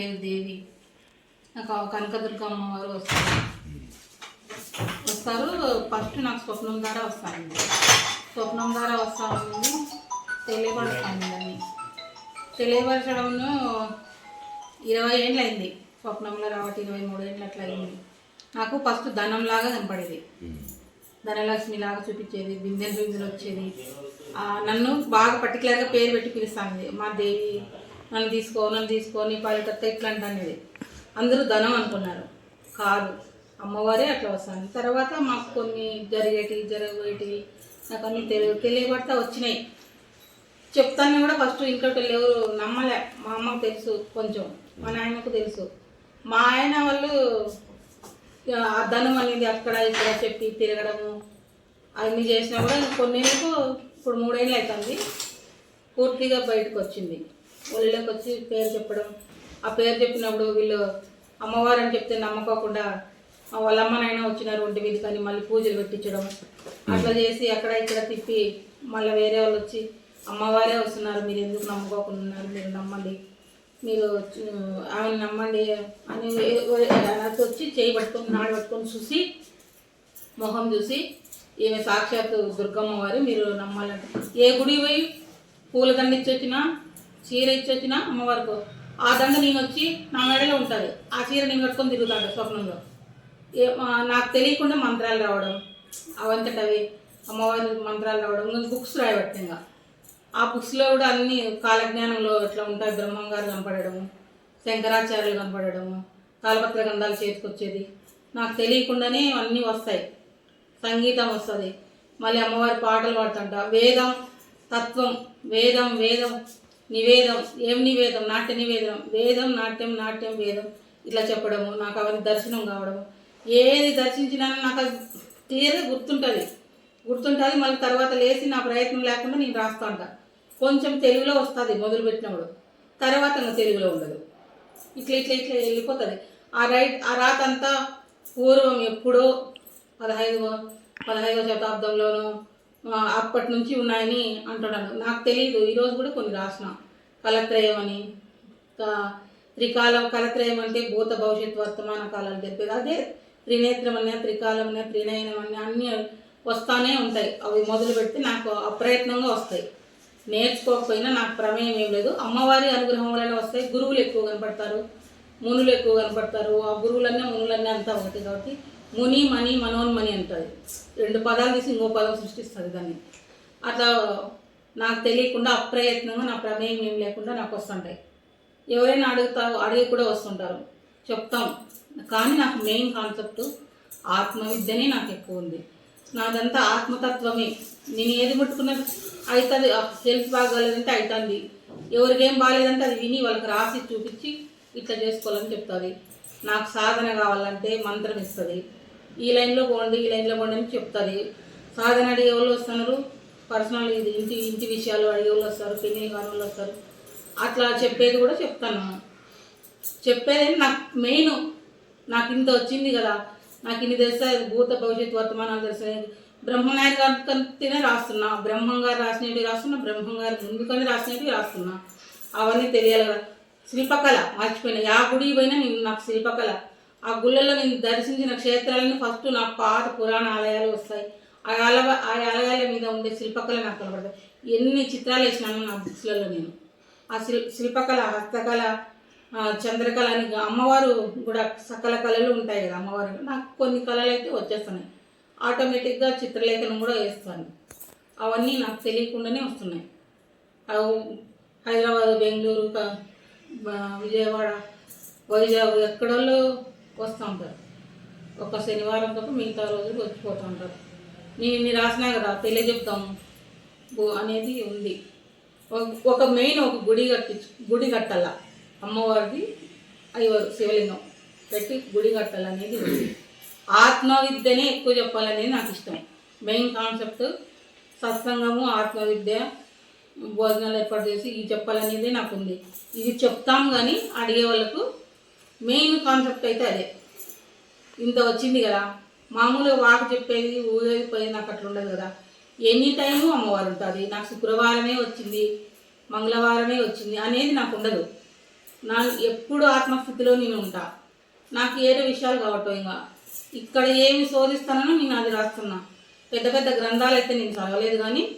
పేరు దేవి. నాకు కనకదుర్గ అమ్మవారు వస్తారు. వస్తారు. ఫస్ట్ నాకు స్వప్నం ద్వారా వస్తానండి. స్వప్నం ద్వారా వస్తాను తెలియపరుస్తాను దాన్ని తెలియపరచడంలో ఇరవై ఏళ్ళు అయింది. స్వప్నంలో రావటం ఇరవై మూడు ఏళ్ళు అట్లా అయింది. నాకు ఫస్ట్ ధనంలాగా కనపడేది. ధనలక్ష్మి లాగా చూపించేది బిందెలు బిందెలు వచ్చేది. నన్ను బాగా పర్టికులర్గా పేరు పెట్టి పిలుస్తాను మా దేవి నన్ను తీసుకో నన్ను తీసుకో నీ పాలికత్త ఇట్లా అంటానేది. అందరూ ధనం అనుకున్నారు. కాదు. అమ్మవారే అట్లా వస్తాను. తర్వాత మాకు కొన్ని జరిగేటి జరగబోయేటివి నాకు అన్ని తెలియ తెలియబడతా వచ్చినాయి. చెప్తాను కూడా ఫస్ట్ ఇంట్లోకి ఎవరు నమ్మలే. మా అమ్మకు తెలుసు కొంచెం మా నాయనకు తెలుసు. మా ఆయన వాళ్ళు ఆ ధనం అనేది అక్కడ ఇక్కడ చెప్పి తిరగడము అన్నీ చేసినా కూడా కొన్నేళ్ళకు ఇప్పుడు మూడేళ్ళు అవుతుంది. పూర్తిగా బయటకు వచ్చింది. ఒళ్ళలోకి వచ్చి పేరు చెప్పడం. ఆ పేరు చెప్పినప్పుడు వీళ్ళు అమ్మవారు అని చెప్తే నమ్మకోకుండా వాళ్ళ అమ్మ వచ్చినారు ఒంటి మీద కానీ మళ్ళీ పూజలు పెట్టించడం. అట్లా చేసి అక్కడ ఇక్కడ తిప్పి మళ్ళీ వేరే వాళ్ళు వచ్చి అమ్మవారే వస్తున్నారు మీరు ఎందుకు నమ్ముకోకుండా ఉన్నారు? మీరు నమ్మండి. మీరు ఆమెను నమ్మండి అని నాకు వచ్చి చేయి పట్టుకొని నాడు పట్టుకొని చూసి మొహం చూసి ఈమె సాక్షాత్తు దుర్గమ్మ వారు మీరు నమ్మాలంటే ఏ గుడి పోయి పూల దండిచ్చి వచ్చినా చీర ఇచ్చొచ్చిన అమ్మవారికి. ఆ దండ నేను వచ్చి నా మెడలో ఉంటుంది. ఆ చీర నేను కట్టుకొని తిరుగుతాడు స్వప్నంలో. ఏ నాకు తెలియకుండా మంత్రాలు రావడం అవంతటవి అమ్మవారి మంత్రాలు రావడం ఇంకా బుక్స్ రాయబట్టి ఇంకా ఆ బుక్స్లో కూడా అన్ని కాలజ్ఞానంలో ఎట్లా ఉంటాయి బ్రహ్మం గారు కనపడము శంకరాచార్యులు కనపడము కాలపత్ర గ్రంథాలు చేతికొచ్చేది. నాకు తెలియకుండానే అన్నీ వస్తాయి. సంగీతం వస్తుంది. మళ్ళీ అమ్మవారి పాటలు పాడుతుంట. వేదం తత్వం వేదం వేదం. నివేదం ఏం నివేదం? నాట్య నివేదం వేదం నాట్యం నాట్యం వేదం. ఇట్లా చెప్పడము నాకు అవన్నీ దర్శనం కావడము. ఏది దర్శించినా నాకు అది క్లియర్గా గుర్తుంటుంది. గుర్తుంటుంది మళ్ళీ తర్వాత లేచి నా ప్రయత్నం లేకుండా నేను రాస్తా ఉంటా. కొంచెం తెలుగులో వస్తుంది మొదలుపెట్టినప్పుడు. తర్వాత ఇంకా తెలుగులో ఉండదు. ఇట్లా ఇట్లా ఇట్లా వెళ్ళిపోతుంది. ఆ రైట్ ఆ రాత అంతా పూర్వం ఎప్పుడో పదహైదవ పదహైదవ శతాబ్దంలోనూ అప్పటి నుంచి ఉన్నాయని అంటున్నాను. నాకు తెలియదు ఈరోజు కూడా కొన్ని రాసిన. కలత్రయం అని. త్రికాలం కలత్రయం అంటే భూత భవిష్యత్ వర్తమాన కాలాలు తెలిపేది అదే త్రినేత్రం అనే త్రికాలం అనే త్రినయనం అనే అన్నీ వస్తానే ఉంటాయి. అవి మొదలు పెడితే నాకు అప్రయత్నంగా వస్తాయి. నేర్చుకోకపోయినా నాకు ప్రమేయం ఏం లేదు. అమ్మవారి అనుగ్రహం వలన వస్తాయి. గురువులు ఎక్కువ కనపడతారు. మునులు ఎక్కువ కనపడతారు. ఆ గురువులన్నీ మునులన్నీ అంతా ఒకటి కాబట్టి ముని మణి మనోన్మణి అంటుంది రెండు పదాలు తీసి ఇంకో పదం సృష్టిస్తుంది దాన్ని. అట్లా నాకు తెలియకుండా అప్రయత్నంగా నా ప్రమేయం ఏం లేకుండా నాకు వస్తుంటాయి. ఎవరైనా అడుగుతారు అడిగి కూడా వస్తుంటారు. చెప్తాం. కానీ నాకు మెయిన్ కాన్సెప్ట్ ఆత్మవిద్యనే నాకు ఎక్కువ ఉంది. నాదంతా ఆత్మతత్వమే. నేను ఏది ముట్టుకున్నా అవుతుంది హెల్త్ బాగాలేదంటే అవుతుంది ఎవరికేం బాగాలేదంటే అది విని వాళ్ళకి రాసి చూపించి ఇట్లా చేసుకోవాలని చెప్తుంది. నాకు సాధన కావాలంటే మంత్రం ఇస్తుంది. ఈ లైన్లో పోండి ఈ లైన్లో పోండి అని చెప్తుంది. సాధన అడిగే వాళ్ళు వస్తున్నారు. పర్సనల్ ఇది ఇంటి ఇంటి విషయాలు అడిగే వాళ్ళు వస్తారు పెళ్ళి కాని వాళ్ళు వస్తారు. అట్లా చెప్పేది కూడా చెప్తాను. చెప్పేది నాకు మెయిన్ నాకు ఇంత వచ్చింది కదా. నాకు ఇన్ని తెలుస్తాయి భూత భవిష్యత్ వర్తమానాలు తెలుస్తాయి బ్రహ్మనాయుడు గారి రాస్తున్నా. బ్రహ్మం గారు రాసినవి రాస్తున్నా బ్రహ్మం గారు ముందుకనే రాసినవి రాస్తున్నా. అవన్నీ తెలియాలి కదా. శిల్పకళ మర్చిపోయినా. యా గుడి పోయినా నేను నాకు శిల్పకళ. ఆ గుళ్ళల్లో నేను దర్శించిన క్షేత్రాలను ఫస్ట్ నాకు పాత పురాణ ఆలయాలు వస్తాయి. ఆ ఆలయ ఆ ఆలయాల మీద ఉండే శిల్పకళ నాకు కనబడతాయి. ఎన్ని చిత్రాలు వేసినాను నా బుక్స్లలో నేను. ఆ శిల్ శిల్పకళ హస్తకళ చంద్రకళ అని అమ్మవారు కూడా సకల కళలు ఉంటాయి కదా అమ్మవారు నాకు కొన్ని కళలు అయితే వచ్చేస్తున్నాయి. ఆటోమేటిక్గా చిత్రలేఖనం కూడా వేస్తాను. అవన్నీ నాకు తెలియకుండానే వస్తున్నాయి. అవి హైదరాబాద్ బెంగళూరు విజయవాడ వైజాగ్ ఎక్కడోళ్ళు వస్తూ ఉంటారు. ఒక శనివారం తప్ప మిగతా రోజులు వచ్చిపోతూ ఉంటారు. నేను ఇన్ని రాసినా కదా తెలియజెప్తాం అనేది ఉంది. ఒక- మెయిన్ ఒక గుడి కట్టించు గుడి కట్టాల. అమ్మవారిది అయ్యవారు శివలింగం పెట్టి గుడి కట్టాలనేది ఉంది. ఆత్మవిద్యనే ఎక్కువ చెప్పాలనేది నాకు ఇష్టం. మెయిన్ కాన్సెప్ట్ సత్సంగము ఆత్మవిద్య భోజనాలు ఏర్పాటు చేసి ఇది చెప్పాలనేది నాకు ఉంది. ఇది చెప్తాం కానీ అడిగే వాళ్ళకు మెయిన్ కాన్సెప్ట్ అయితే అదే. ఇంత వచ్చింది కదా. మామూలుగా వాకు చెప్పేది ఊరేది పోయేది నాకు అట్లా ఉండదు కదా. ఎనీ టైము అమ్మవారు ఉంటుంది. నాకు శుక్రవారమే వచ్చింది మంగళవారమే వచ్చింది అనేది నాకు ఉండదు. నా ఎప్పుడు ఆత్మస్థితిలో నేను ఉంటా. నాకు ఏదో విషయాలు కావటం ఇంకా. ఇక్కడ ఏమి శోధిస్తానో నేను అది రాస్తున్నా. పెద్ద పెద్ద గ్రంథాలు అయితే నేను చదవలేదు కానీ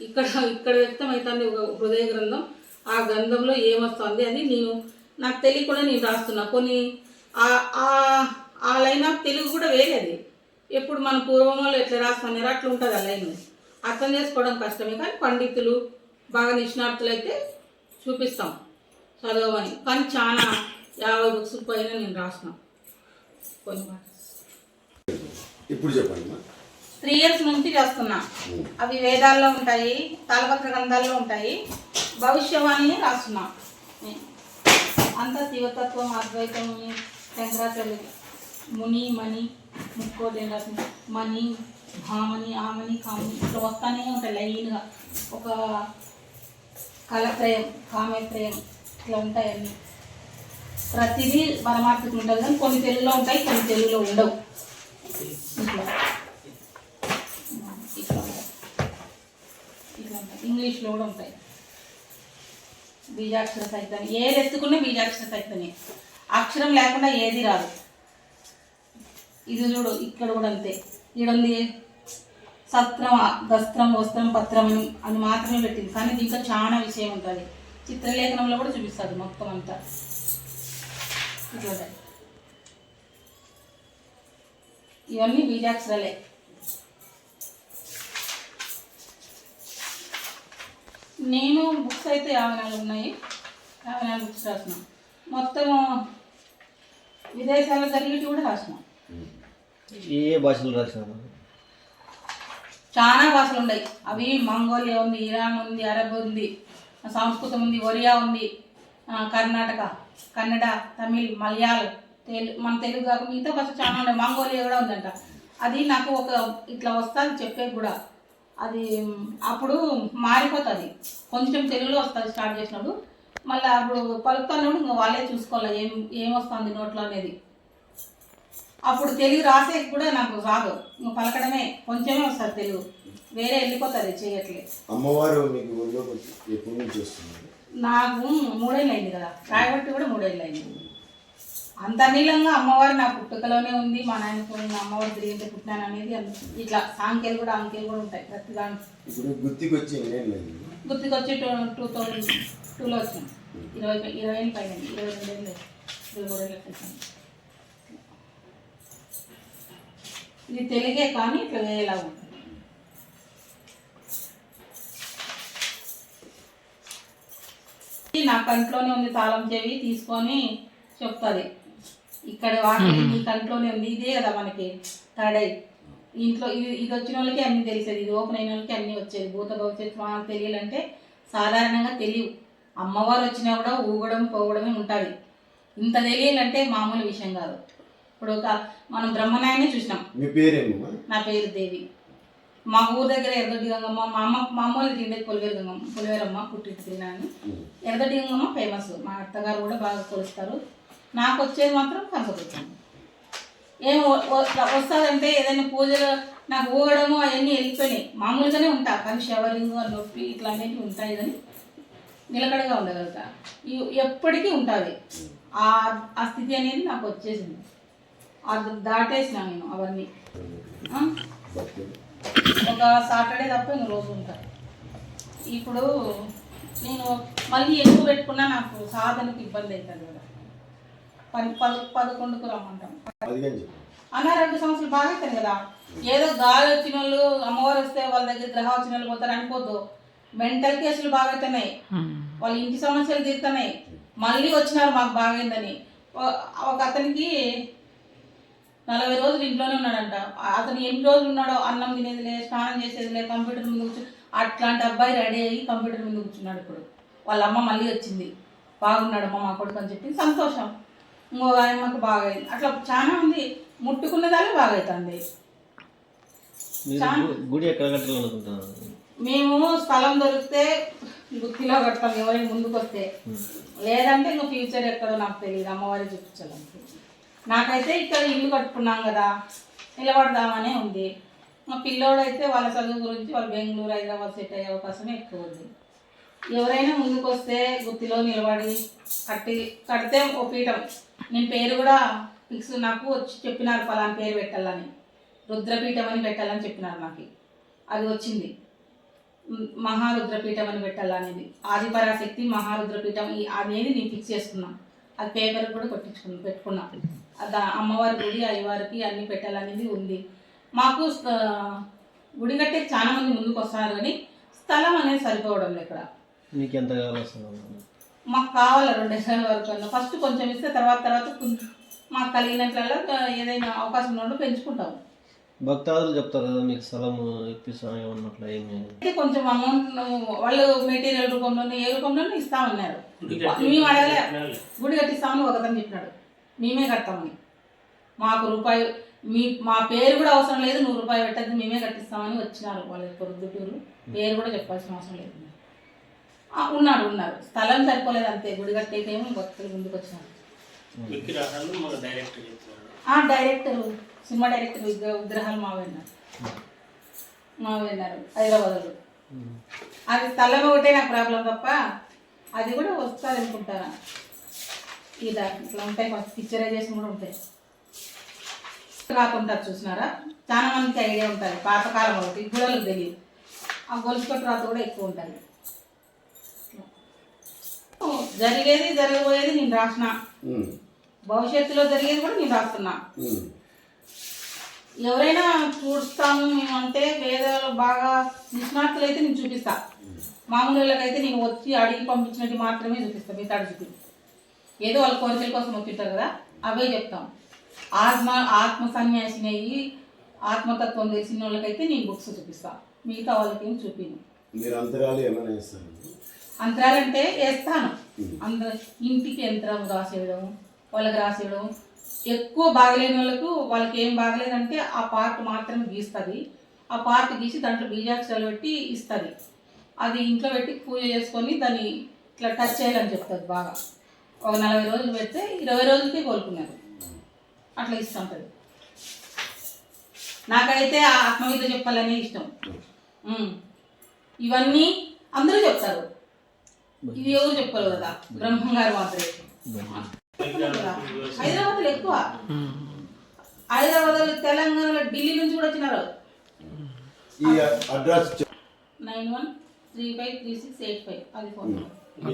ఇక్కడ ఇక్కడ వ్యక్తం అవుతుంది ఒక హృదయ గ్రంథం. ఆ గ్రంథంలో ఏమొస్తుంది అని నేను నాకు తెలియకుండా నేను రాస్తున్నా. కొన్ని ఆ- లైన్ ఆఫ్ తెలుగు కూడా వేరేది ఎప్పుడు మన పూర్వంలో ఎట్లా రాస్తున్నారు అట్లా ఉంటుంది ఆ లైన్. అర్థం చేసుకోవడం కష్టమే కానీ పండితులు బాగా నిష్ణాతులు అయితే చూపిస్తాం చదవమని. కానీ చాలా యాభై బుక్స్ పైన నేను రాసిన కొన్ని ఇప్పుడు చెప్పండి. త్రీ ఇయర్స్ నుంచి చేస్తున్నా అవి వేదాల్లో ఉంటాయి తాళపత్ర గ్రంథాల్లో ఉంటాయి. భవిష్యవాణి రాస్తున్నా. అంత శివతత్వం అద్వైతం శంకరాచార్య ముని మణి ముక్కోటి రాసిన మణి భామని ఆమని కామని ఇట్లా వస్తానే ఉంటాయి లైన్గా. ఒక కలత్రయం కామేత్రయం ఇట్లా ఉంటాయి అన్నీ. ప్రతిదీ పరమార్థకు ఉంటుంది కానీ కొన్ని తెలుగులో ఉంటాయి కొన్ని తెలుగులో ఉండవు. ఇట్లా. ఇట్లా ఉంటాయి. ఇట్లా ఉంటాయి. ఇంగ్లీష్లో కూడా ఉంటాయి. బీజాక్షర సహితం ఏది ఎత్తుకున్నా బీజాక్షర సహితమే అక్షరం లేకుండా ఏది రాదు. ఇది చూడు ఇక్కడ కూడా అంతే. ఇక్కడ ఉంది సత్రం దస్త్రం వస్త్రం పత్రం అని అని మాత్రమే పెట్టింది. కానీ దీంట్లో చాలా విషయం ఉంటుంది. చిత్రలేఖనంలో కూడా చూపిస్తుంది మొత్తం అంతా. ఇట్లా ఇవన్నీ బీజాక్షరాలే. నేను బుక్స్ అయితే యాభై నాలుగు ఉన్నాయి. యాభై నాలుగు బుక్స్ రాసిన మొత్తం విదేశాల్లో జరిగేటి కూడా రాసిన ఏ భాషలు రాసినారు చాలా భాషలు ఉన్నాయి. అవి మంగోలియా ఉంది ఇరాన్ ఉంది అరబ్ ఉంది సంస్కృతం ఉంది ఒరియా ఉంది కర్ణాటక కన్నడ తమిళ్ మలయాళం తెలు మన తెలుగు కాకుండా మిగతా భాష చాలా ఉన్నాయి. మంగోలియా కూడా ఉందంట. అది నాకు ఒక ఇట్లా వస్తుంది చెప్పేది కూడా. అది అప్పుడు మారిపోతుంది. కొంచెం తెలుగులో వస్తుంది స్టార్ట్ చేసినప్పుడు. మళ్ళీ అప్పుడు పలుకుతున్నప్పుడు ఇంకా వాళ్ళే చూసుకోవాలి ఏం ఏం వస్తుంది నోట్లో అనేది. అప్పుడు తెలుగు రాసే కూడా నాకు రాదు. ఇంకా పలకడమే కొంచెమే వస్తుంది తెలుగు. వేరే వెళ్ళిపోతుంది చేయట్లే. అమ్మవారు మీకు నుంచి నాకు మూడేళ్ళు అయింది కదా. రాయబట్టి కూడా మూడేళ్ళు అయింది అంతర్నీలంగా అమ్మవారు నా పుట్టుకలోనే ఉంది మా నాయన పోయిన అమ్మవారు తిరిగి పుట్టినాను అనేది అంత- ఇట్లా సాంఖ్యాలు కూడా అంకెలు కూడా ఉంటాయి ప్రతి దాంట్లో ఇప్పుడు గుర్తికి వచ్చి ఎన్నేం లేదు. గుర్తుకొచ్చి టూ టూ థౌజండ్ టూలో వచ్చినాం ఇరవై ఇరవై ఏళ్ళు పైన ఇరవై రెండు ఏళ్ళు ఇరవై మూడు ఏళ్ళు. ఇది తెలుగే కానీ ఇట్లా వేరేలా ఉంటుంది నా కంట్లోనే ఉంది తాళం చెవి తీసుకొని చెప్తుంది. ఇక్కడ వాటి నీ కంట్లోనే ఉంది. ఇదే కదా మనకి తడై. ఇంట్లో ఇది ఇది వచ్చిన వాళ్ళకి అన్ని తెలిసేది. ఇది ఓపెన్ అయిన వాళ్ళకి అన్ని వచ్చేది. భూత భవిష్యత్తు మనకు తెలియాలంటే సాధారణంగా తెలియవు. అమ్మవారు వచ్చినా కూడా ఊగడం పోవడమే ఉంటుంది. ఇంత తెలియాలంటే మామూలు విషయం కాదు. ఇప్పుడు ఒక మనం బ్రహ్మనాయనే చూసినాం. మీ నా పేరు దేవి. మా ఊరు దగ్గర ఎర్రదొడ్డి గంగమ్మ మా అమ్మ మా అమ్మ వాళ్ళు తిండేది పొలివేరు గంగమ్మ పొలివేరమ్మ పుట్టి తిన్నాను. ఎర్రదొడ్డి గంగమ్మ ఫేమస్ మా అత్తగారు కూడా బాగా కొలుస్తారు. నాకు వచ్చేది మాత్రం కంచకొచ్చాను ఏం వ- వస్తాదంటే ఏదైనా పూజలు నాకు ఊగడము అవన్నీ వెళ్ళిపోయినాయి. మామూలుగానే ఉంటా కానీ షవరింగ్ నొప్పి ఇట్లాంటివి ఉంటాయి కానీ నిలకడగా ఉండగలుగుతా. ఎప్పటికీ ఉంటుంది. ఆ ఆ స్థితి అనేది నాకు వచ్చేసింది. అది దాటేసినా నేను అవన్నీ. ఒక సాటర్డే తప్ప ఇంక రోజు ఉంటా. ఇప్పుడు నేను మళ్ళీ ఎక్కువ పెట్టుకున్నా నాకు సాధనకు ఇబ్బంది అవుతుంది కదా. పది పద పదకొండుకు రమ్మంటాం చెప్పండి అనారోగ్య సమస్యలు బాగా అవుతాయి కదా. ఏదో గాలి వచ్చిన వాళ్ళు అమ్మవారు వస్తే వాళ్ళ దగ్గర గ్రహం వచ్చిన వాళ్ళు పోతారు అనుకోద్దు. మెంటల్ కేసులు బాగా అవుతున్నాయి. వాళ్ళ ఇంటి సమస్యలు తీరుతున్నాయి. మళ్ళీ వచ్చినారు మాకు బాగైందని ఒక అతనికి నలభై రోజులు ఇంట్లోనే ఉన్నాడంట. అతను ఎన్ని రోజులు ఉన్నాడో అన్నం తినేదిలే స్నానం చేసేదిలే కంప్యూటర్ ముందు కూర్చు అట్లాంటి అబ్బాయి రెడీ అయ్యి కంప్యూటర్ ముందు కూర్చున్నాడు ఇప్పుడు. వాళ్ళ అమ్మ మళ్ళీ వచ్చింది. బాగున్నాడమ్మ మా కొడుకు అని చెప్పి సంతోషం. ఇంకో ఆయమ్మకు బాగా అయింది అట్లా చాలా మంది ముట్టుకున్నదాలే బాగా అవుతుంది గుడి ఎక్కడ మేము స్థలం దొరికితే గుత్తిలో కడతాం ఎవరైనా ముందుకు వస్తే లేదంటే ఇంకా ఫ్యూచర్ ఎక్కడో నాకు తెలియదు అమ్మవారి చూపించాలంటే నాకైతే ఇక్కడ ఇల్లు కట్టుకున్నాం కదా నిలబడదామనే ఉంది. మా పిల్లోడైతే వాళ్ళ చదువు గురించి వాళ్ళు బెంగళూరు హైదరాబాద్ సెట్ అయ్యే అవకాశమే ఎక్కువ ఉంది. ఎవరైనా ముందుకు వస్తే గుత్తిలో నిలబడి కట్టి కడితే ఓ పీఠం. నేను పేరు కూడా ఫిక్స్ నాకు వచ్చి చెప్పినారు ఫలాని పేరు పెట్టాలని. రుద్రపీఠం అని పెట్టాలని చెప్పినారు నాకు అది వచ్చింది. మహారుద్రపీఠం అని పెట్టాలనేది. ఆదిపరాశక్తి మహారుద్రపీఠం ఈ అనేది నేను ఫిక్స్ చేసుకున్నాను అది పేపర్ కూడా కొట్టించుకున్నాను పెట్టుకున్నాను అది అమ్మవారి గుడి అయ్యవారికి అన్ని పెట్టాలనేది ఉంది. మాకు గుడి కట్టే చాలా మంది ముందుకు వస్తున్నారు కానీ స్థలం అనేది సరిపోవడం లేదు ఇక్కడ. మీకు ఎంత కావాలి మాకు కావాలి రెండు ఎకరాల వరకు ఫస్ట్ కొంచెం ఇస్తే తర్వాత తర్వాత కొంచెం మాకు కలిగినట్లల్లా ఏదైనా అవకాశం ఉన్నప్పుడు పెంచుకుంటాం భక్తాదులు చెప్తారు కదా మీకు స్థలం ఇప్పిస్తాం ఏమన్నట్లు ఏమి అయితే కొంచెం అమౌంట్ వాళ్ళు మెటీరియల్ రూపంలోనే ఏ రూపంలోనే ఇస్తా ఉన్నారు మేము అడగలే. గుడి కట్టిస్తామని ఒకతను చెప్పినాడు. మేమే కడతామని. మాకు రూపాయి మీ మా పేరు కూడా అవసరం లేదు నూరు రూపాయలు పెట్టద్దు మేమే కట్టిస్తామని వచ్చినారు వాళ్ళ పొద్దుటూరు. పేరు కూడా చెప్పాల్సిన అవసరం లేదు. ఉన్నారు ఉన్నారు. స్థలం సరిపోలేదు అంతే. గుడి కట్టేకేమో భక్తులు ముందుకు వచ్చినారు. డైరెక్టర్ సినిమా డైరెక్టర్ విగ్రహ విగ్రహాలు మావేన్నారు మావేన్నారు హైదరాబాద్లో. అది స్థలం ఒకటే నాకు ప్రాబ్లం తప్ప అది కూడా వస్తుంది అనుకుంటాను ఈ దాంట్లో ఇట్లా ఉంటాయి కొంచెం పిక్చరైజేషన్ కూడా ఉంటాయి. రాకుంటారు చూసినారా? చాలా మందికి ఐడియా ఉంటుంది పాతకాలం ఒకటి గొడవలకు తెలియదు. ఆ గొలుసు కట్టు రాత కూడా ఎక్కువ ఉంటుంది జరిగేది జరగబోయేది నేను రాసిన. భవిష్యత్తులో జరిగేది కూడా నేను రాస్తున్నా. ఎవరైనా చూస్తాము మేము అంటే వేదాలు బాగా నిష్ణాతులు అయితే నేను చూపిస్తా. మామూలు వాళ్ళకైతే నేను వచ్చి అడిగి పంపించినట్టు మాత్రమే చూపిస్తా మిగతా చూపి. ఏదో వాళ్ళ కోరికల కోసం వచ్చింటారు కదా అవే చెప్తాం. ఆత్మ ఆత్మ సన్యాసిని అయ్యి ఆత్మతత్వం తెలిసిన వాళ్ళకైతే నేను బుక్స్ చూపిస్తా. మిగతా వాళ్ళకి ఏం చూపిను మీరు అంతరాలు ఏమైనా అంతరాలంటే వేస్తాను అంత ఇంటికి యంత్రం రాసేయడం వాళ్ళకి రాసేయడం ఎక్కువ బాగలేని వాళ్ళకు వాళ్ళకి ఏం బాగలేదంటే ఆ పార్ట్ మాత్రమే గీస్తుంది. ఆ పార్ట్ గీసి దాంట్లో బీజాక్షరాలు పెట్టి ఇస్తుంది. అది ఇంట్లో పెట్టి పూజ చేసుకొని దాన్ని ఇట్లా టచ్ చేయాలని చెప్తుంది బాగా. ఒక నలభై రోజులు పెడితే ఇరవై రోజులకి కోలుకున్నారు అట్లా ఇస్తుంటుంది. నాకైతే ఆ ఆత్మవిద్య చెప్పాలనే ఇష్టం. ఇవన్నీ అందరూ చెప్తారు. ఇది ఎవరు చెప్పరు కదా? బ్రహ్మం గారు మాత్రమే. కదా. హైదరాబాద్లో ఎక్కువ? హైదరాబాద్ తెలంగాణలో ఢిల్లీ నుంచి కూడా వచ్చినారు. ఈ address nine one three five three six eight five. అది ఫోన్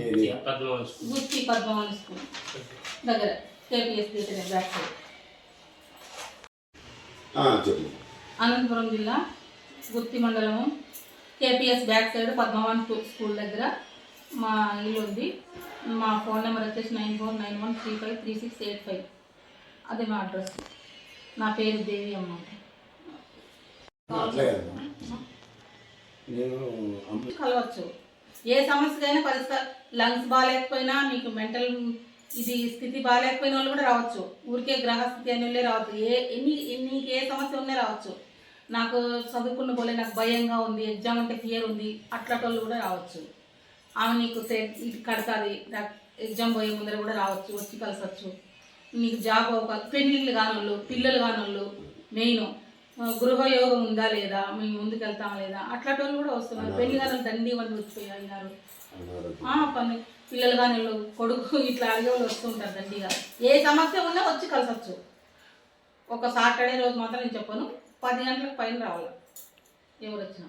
ఏది? పద్మవన్ గుత్తి పద్మవాణి స్కూల్. దగ్గర. KPS theatre back side. ఆ, చెప్పు. అనంతపురం జిల్లా గుత్తి మండలము KPS back side Padmavan school దగ్గర. మా ఇల్లు ఉంది. మా ఫోన్ నెంబర్ వచ్చేసి nine four nine one three five three six eight five. అదే మా అడ్రస్. నా పేరు దేవి అమ్మ కలవచ్చు. ఏ సమస్యకైనా పరిష్కారం లంగ్స్ బాగాలేకపోయినా మీకు మెంటల్ ఇది స్థితి బాగాలేకపోయిన వాళ్ళు కూడా రావచ్చు. ఊరికే గ్రహస్థితి అని వాళ్ళే రావచ్చు. ఏ ఎన్ని ఎన్ని ఏ సమస్య ఉన్నా రావచ్చు. నాకు చదువుకున్న పోలే నాకు భయంగా ఉంది ఎగ్జామ్ అంటే ఫియర్ ఉంది. అట్లాంటి వాళ్ళు కూడా రావచ్చు. ఆమె నీకు సెట్ ఇది కడతాది ఎగ్జామ్ పోయే ముందర కూడా రావచ్చు వచ్చి కలిసొచ్చు. నీకు జాబ్ అవకాశం పెళ్ళిళ్ళు కానోళ్ళు పిల్లలు కానోళ్ళు మెయిన్ గృహయోగం ఉందా లేదా మేము ముందుకు వెళ్తామా లేదా అట్లాంటి వాళ్ళు కూడా వస్తున్నారు. పెళ్ళి కానోళ్ళు దండి అయినారు అన్నారు. పని. పిల్లలు కానీ కొడుకు ఇట్లా అడిగే వాళ్ళు వస్తూ ఉంటారు దండిగా. ఏ సమస్య ఉన్నా వచ్చి కలిసొచ్చు. ఒక సాటర్డే రోజు మాత్రం నేను చెప్పను పది గంటలకు పైన రావాలి. ఎవరు వచ్చినా.